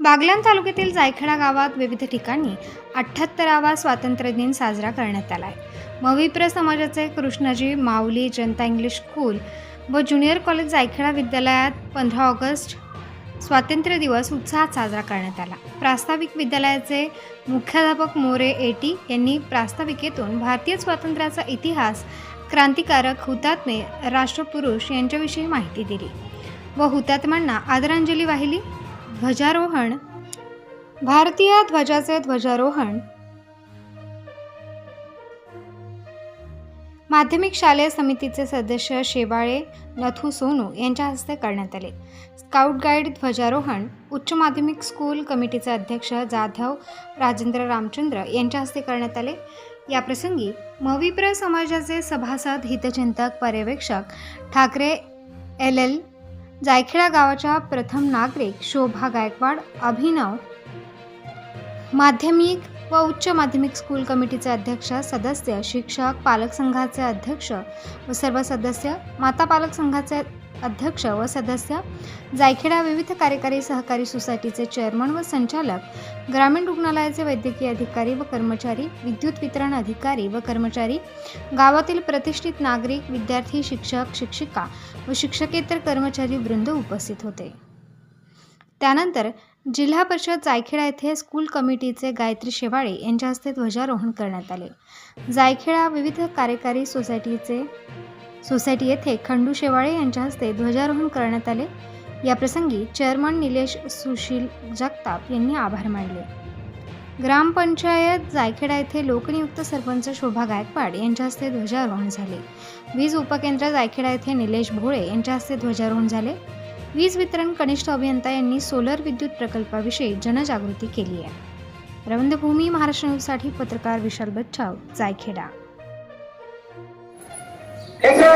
बागलाण तालुक्यातील जायखेडा गावात विविध ठिकाणी अठ्ठ्याहत्तरावा स्वातंत्र्य दिन साजरा करण्यात आला आहे मविप्र समाजाचे कृष्णाजी माऊली जनता इंग्लिश स्कूल व ज्युनियर कॉलेज जायखेडा विद्यालयात पंधरा ऑगस्ट स्वातंत्र्य दिवस उत्साहात साजरा करण्यात आला. प्रास्ताविक विद्यालयाचे मुख्याध्यापक मोरे एटी यांनी प्रास्ताविकेतून भारतीय स्वातंत्र्याचा इतिहास क्रांतिकारक हुतात्मे राष्ट्रपुरुष यांच्याविषयी माहिती दिली व हुतात्म्यांना आदरांजली वाहिली. ध्वजारोहण. भारतीय ध्वजाचे ध्वजारोहण. माध्यमिक शालेय समितीचे सदस्य शेवाळे नथू सोनू यांच्या हस्ते करण्यात आले. स्काउट गाईड ध्वजारोहण. उच्च माध्यमिक स्कूल कमिटीचे अध्यक्ष जाधव राजेंद्र रामचंद्र यांच्या हस्ते करण्यात आले. याप्रसंगी मविप्र समाजाचे सभासद हितचिंतक पर्यवेक्षक ठाकरे एल एल जायखेडा गावाच्या प्रथम नागरिक शोभा गायकवाड अभिनव माध्यमिक व उच्च माध्यमिक स्कूल कमिटीचे अध्यक्ष सदस्य शिक्षक पालक संघाचे अध्यक्ष व सर्व सदस्य माता पालक संघाचे अध्यक्ष व सदस्य. जायखेडा विविध कार्यकारी सहकारी सोसायटीचे चेअरमन व संचालक. ग्रामीण रुग्णालयाचे वैद्यकीय अधिकारी व कर्मचारी. विद्युत वितरण अधिकारी व कर्मचारी. गावातील प्रतिष्ठित नागरिक विद्यार्थी शिक्षक शिक्षिका व शिक्षकेतर कर्मचारी वृंद उपस्थित होते. त्यानंतर जिल्हा परिषद जायखेडा येथे स्कूल कमिटीचे गायत्री शेवाळे यांच्या हस्ते ध्वजारोहण करण्यात आले. जायखेडा विविध कार्यकारी सोसायटीचे सोसायटी येथे खंडू शेवाळे यांच्या हस्ते ध्वजारोहण करण्यात आले. याप्रसंगी चेअरमन निलेश सुशील जगताप यांनी आभार मानले. ग्रामपंचायत जायखेडा येथे लोकनियुक्त सरपंच शोभा गायकवाड यांच्या हस्ते ध्वजारोहण झाले. वीज उपकेंद्र जायखेडा येथे निलेश भोळे यांच्या हस्ते ध्वजारोहण झाले. वीज वितरण कनिष्ठ अभियंता यांनी सोलर विद्युत प्रकल्पाविषयी जनजागृती केली आहे. रवंदभूमी महाराष्ट्र न्यूजसाठी पत्रकार विशाल बच्छाव जायखेडा. এসে